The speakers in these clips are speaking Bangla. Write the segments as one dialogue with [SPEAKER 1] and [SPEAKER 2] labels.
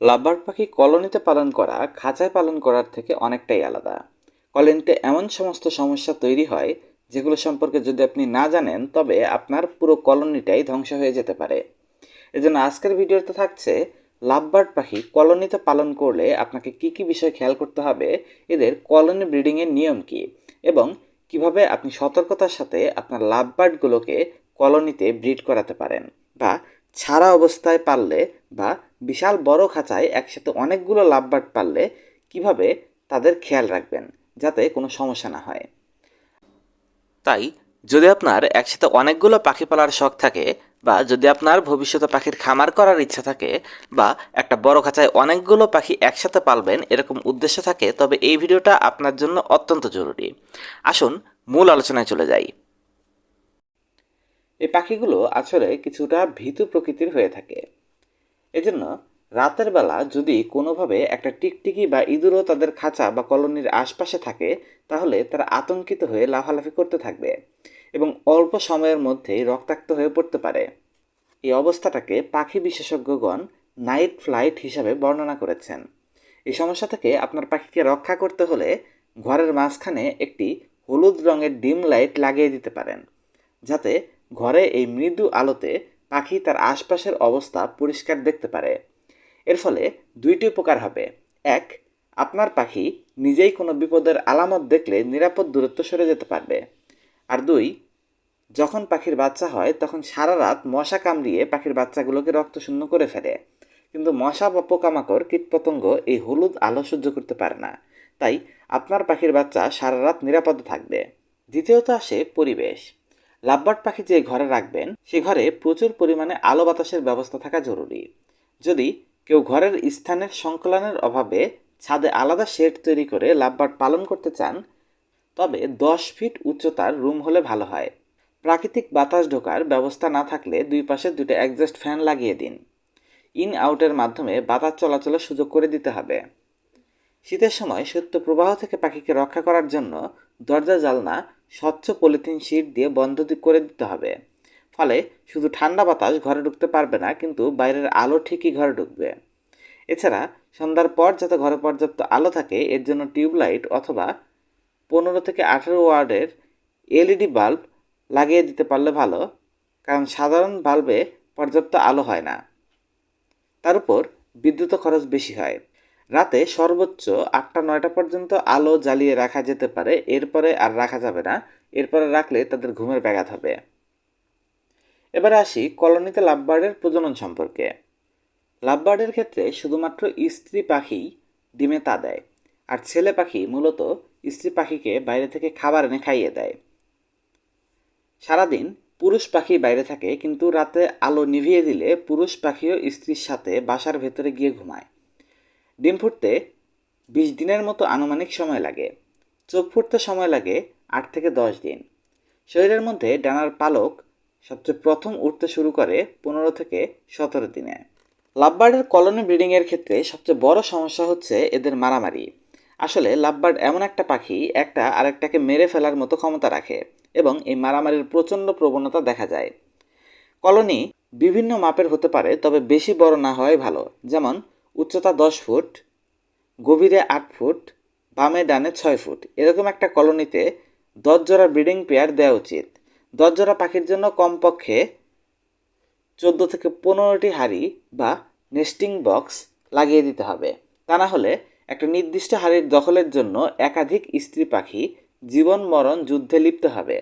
[SPEAKER 1] লাভবার্ড পাখি কলোনিতে পালন করা, খাঁচায় পালন করার থেকে অনেকটাই আলাদা। কলোনিতে এমন সমস্ত সমস্যা তৈরি হয়, যেগুলো সম্পর্কে যদি আপনি না জানেন, তবে আপনার পুরো কলোনিটাই ধ্বংস হয়ে যেতে পারে। এজন্য আজকের ভিডিওতে থাকছে, লাভবার্ড পাখি কলোনিতে পালন করলে আপনাকে কি কি বিষয় খেয়াল করতে হবে, এদের কলোনি ব্রিডিংয়ের নিয়ম কি, এবং কীভাবে আপনি সতর্কতার সাথে আপনার লাভবার্ডগুলোকে কলোনিতে ব্রিড করাতে পারেন, বা ছাড়া অবস্থায় পারলে বা বিশাল বড় খাঁচায় একসাথে অনেকগুলো লাভবার্ড পারলে কীভাবে তাদের খেয়াল রাখবেন যাতে কোনো সমস্যা না হয়? তাই যদি আপনার একসাথে অনেকগুলো পাখি পালার শখ থাকে বা যদি আপনার ভবিষ্যতে পাখির খামার করার ইচ্ছা থাকে বা একটা বড় খাঁচায় অনেকগুলো পাখি একসাথে পালবেন এরকম উদ্দেশ্য থাকে, তবে এই ভিডিওটা আপনার জন্য অত্যন্ত জরুরি। আসুন মূল আলোচনায় চলে যাই। এই পাখিগুলো আসলে কিছুটা ভীতু প্রকৃতির হয়ে থাকে। এজন্য রাতের বেলা যদি কোনোভাবে একটা টিকটিকি বা ইঁদুরও তাদের খাঁচা বা কলোনির আশপাশে থাকে, তাহলে তারা আতঙ্কিত হয়ে লাফালাফি করতে থাকবে এবং অল্প সময়ের মধ্যেই রক্তাক্ত হয়ে পড়তে পারে। এই অবস্থাটাকে পাখি বিশেষজ্ঞগণ নাইট ফ্লাইট হিসাবে বর্ণনা করেছেন। এই সমস্যা থেকে আপনার পাখিকে রক্ষা করতে হলে ঘরের মাঝখানে একটি হলুদ রঙের ডিম লাইট লাগিয়ে দিতে পারেন, যাতে ঘরে এই মৃদু আলোতে পাখি তার আশপাশের অবস্থা পরিষ্কার দেখতে পারে। এর ফলে দুইটি উপকার হবে। এক, আপনার পাখি নিজেই কোনো বিপদের আলামত দেখলে নিরাপদ দূরত্ব সরে যেতে পারবে। আর দুই, যখন পাখির বাচ্চা হয়, তখন সারা রাত মশা কামড়িয়ে পাখির বাচ্চাগুলোকে রক্তশূন্য করে ফেলে। কিন্তু মশা বা পোকামাকড়, কীটপতঙ্গ এই হলুদ আলো সহ্য করতে পারে না। তাই আপনার পাখির বাচ্চা সারা রাত নিরাপদে থাকবে। দ্বিতীয়ত আসে পরিবেশ। লাভবার্ড পাখি যে ঘরে রাখবেন, সে ঘরে প্রচুর পরিমাণে আলো বাতাসের ব্যবস্থা থাকা জরুরি। যদি কেউ ঘরের স্থানের সংকলনের অভাবে ছাদে আলাদা শেড তৈরি করে লাভবার্ড পালন করতে চান, তবে দশ ফিট উচ্চতার রুম হলে ভালো হয়। প্রাকৃতিক বাতাস ঢোকার ব্যবস্থা না থাকলে দুই পাশে দুটো অ্যাডজাস্ট ফ্যান লাগিয়ে দিন। ইন আউটের মাধ্যমে বাতাস চলাচলের সুযোগ করে দিতে হবে। শীতের সময় সত্য প্রবাহ থেকে পাখিকে রক্ষা করার জন্য দরজা জালনা স্বচ্ছ পলিথিন শিট দিয়ে বন্ধ করে দিতে হবে। ফলে শুধু ঠান্ডা বাতাস ঘরে ঢুকতে পারবে না, কিন্তু বাইরের আলো ঠিকই ঘরে ঢুকবে। এছাড়া সন্ধ্যার পর যাতে ঘরে পর্যাপ্ত আলো থাকে, এর জন্য টিউবলাইট অথবা পনেরো থেকে আঠেরো ওয়ার্ডের এলইডি বাল্ব লাগিয়ে দিতে পারলে ভালো, কারণ সাধারণ বাল্বে পর্যাপ্ত আলো হয় না। তার উপর বিদ্যুৎ খরচ বেশি হয়। রাতে সর্বোচ্চ আটটা, নয়টা পর্যন্ত আলো জ্বালিয়ে রাখা যেতে পারে। এরপরে আর রাখা যাবে না। এরপরে রাখলে তাদের ঘুমের ব্যাঘাত হবে। এবারে আসি কলোনিতে লাভবার্ডের প্রজনন সম্পর্কে। লাভবার্ডের ক্ষেত্রে শুধুমাত্র স্ত্রী পাখি ডিমে তা দেয়, আর ছেলে পাখি মূলত স্ত্রী পাখিকে বাইরে থেকে খাবার এনে খাইয়ে দেয়। সারাদিন পুরুষ পাখি বাইরে থাকে, কিন্তু রাতে আলো নিভিয়ে দিলে পুরুষ পাখিও স্ত্রীর সাথে বাসার ভেতরে গিয়ে ঘুমায়। ডিম ফুটতে বিশ দিনের মতো আনুমানিক সময় লাগে। চোখ ফুটতে সময় লাগে আট থেকে দশ দিন। শরীরের মধ্যে ডানার পালক সবচেয়ে প্রথম উঠতে শুরু করে পনেরো থেকে সতেরো দিনে। লাভবার্ডের কলোনি ব্রিডিংয়ের ক্ষেত্রে সবচেয়ে বড় সমস্যা হচ্ছে এদের মারামারি। আসলে লাভবার্ড এমন একটা পাখি, একটা আরেকটাকে মেরে ফেলার মতো ক্ষমতা রাখে এবং এই মারামারির প্রচণ্ড প্রবণতা দেখা যায়। কলোনি বিভিন্ন মাপের হতে পারে, তবে বেশি বড় না হওয়াই ভালো। যেমন উচ্চতা দশ ফুট, গভীরে আট ফুট, বামে ডানে ছয় ফুট। এরকম একটা কলোনিতে দশ জোড়া ব্রিডিং পেয়ার দেওয়া উচিত। দশ জোড়া পাখির জন্য কমপক্ষে চোদ্দ থেকে পনেরোটি হাড়ি বা নেস্টিং বক্স লাগিয়ে দিতে হবে। তা না হলে একটা নির্দিষ্ট হাড়ির দখলের জন্য একাধিক স্ত্রী পাখি জীবন মরণ যুদ্ধে লিপ্ত হবে।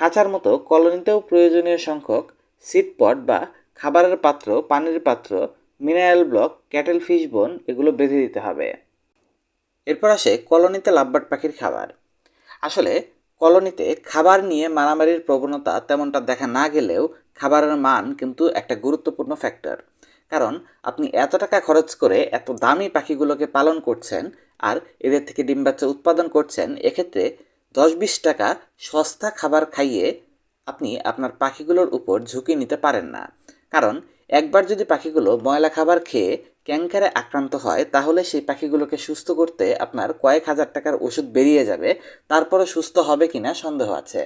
[SPEAKER 1] খাঁচার মতো কলোনিতেও প্রয়োজনীয় সংখ্যক সিড পট বা খাবারের পাত্র, পানির পাত্র মিনারেল ব্লক, ক্যাটেল ফিশ বোন এগুলো বেঁধে দিতে হবে। এরপর আসে কলোনিতে লাভবার্ড পাখির খাবার। আসলে কলোনিতে খাবার নিয়ে মারামারির প্রবণতা তেমনটা দেখা না গেলেও খাবারের মান কিন্তু একটা গুরুত্বপূর্ণ ফ্যাক্টর। কারণ আপনি এত টাকা খরচ করে এত দামি পাখিগুলোকে পালন করছেন আর এদের থেকে ডিম বাচ্চা উৎপাদন করছেন, এক্ষেত্রে দশ বিশ টাকা সস্তা খাবার খাইয়ে আপনি আপনার পাখিগুলোর উপর ঝুঁকি নিতে পারেন না। কারণ একবার যদি পাখিগুলো ময়লা খাবার খেয়ে ক্যাঙ্কারে আক্রান্ত হয়, তাহলে সেই পাখিগুলোকে সুস্থ করতে আপনার কয়েক হাজার টাকার ওষুধ বেরিয়ে যাবে তারপরে সুস্থ হবে কিনা সন্দেহ আছে।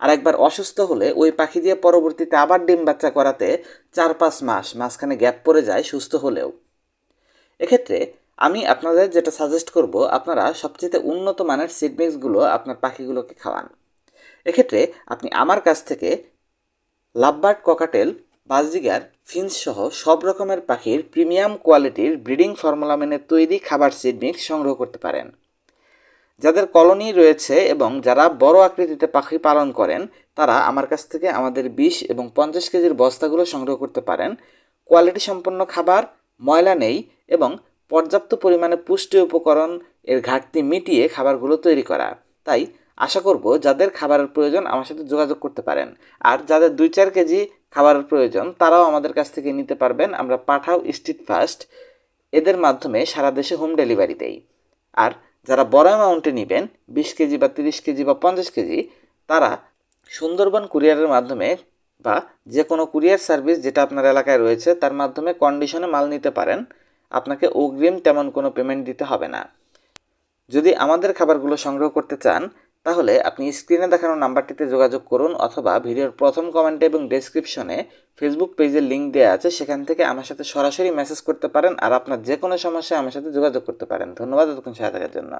[SPEAKER 1] আর একবার অসুস্থ হলে ওই পাখি দিয়ে পরবর্তীতে আবার ডিম বাচ্চা করাতে চার পাঁচ মাস, মাঝখানে গ্যাপ পড়ে যায় সুস্থ হলেও। এক্ষেত্রে আমি আপনাদের যেটা সাজেস্ট করব, আপনারা সবচেয়ে উন্নত মানের সিড মিক্সগুলো আপনার পাখিগুলোকে খাওয়ান। এক্ষেত্রে আপনি আমার কাছ থেকে লাভবার্ড ককাটেল বাজরিগার ফিন্স সহ সব রকমের পাখির প্রিমিয়াম কোয়ালিটির ব্রিডিং ফর্মুলা মেনে তৈরি খাবার সিড মিক্স সংগ্রহ করতে পারেন। যাদের কলোনি রয়েছে এবং যারা বড় আকৃতিতে পাখি পালন করেন, তারা আমার কাছ থেকে আমাদের বিশ এবং পঞ্চাশ কেজির বস্তাগুলো সংগ্রহ করতে পারেন। কোয়ালিটি সম্পন্ন খাবার, ময়লা নেই এবং পর্যাপ্ত পরিমাণে পুষ্টি উপকরণ এর ঘাটতি মিটিয়ে খাবারগুলো তৈরি করা। তাই আশা করব যাদের খাবারের প্রয়োজন আমার সাথে যোগাযোগ করতে পারেন। আর যাদের দুই চার কেজি খাবারের প্রয়োজন, তারাও আমাদের কাছ থেকে নিতে পারবেন। আমরা পাঠাও স্ট্রিট ফাস্ট। এদের মাধ্যমে সারা দেশে হোম ডেলিভারি দেই। আর যারা বড় অ্যামাউন্টে নেবেন, বিশ কেজি বা তিরিশ কেজি বা পঞ্চাশ কেজি, তারা সুন্দরবন কুরিয়ারের মাধ্যমে বা যে কোনো কুরিয়ার সার্ভিস যেটা আপনার এলাকায় রয়েছে, তার মাধ্যমে কন্ডিশনে মাল নিতে পারেন। আপনাকে অগ্রিম তেমন কোনো পেমেন্ট দিতে হবে না। যদি আমাদের খাবারগুলো সংগ্রহ করতে চান তাহলে আপনি স্ক্রিনে দেখানো নাম্বারটিতে যোগাযোগ করুন অথবা ভিডিওর প্রথম কমেন্টে এবং ডেসক্রিপশনে ফেসবুক পেজের লিঙ্ক দেওয়া আছে, সেখান থেকে আমার সাথে সরাসরি মেসেজ করতে পারেন আর আপনার যে কোনো সমস্যায় আমার সাথে যোগাযোগ করতে পারেন। ধন্যবাদ এতক্ষণ সহায়তার জন্য।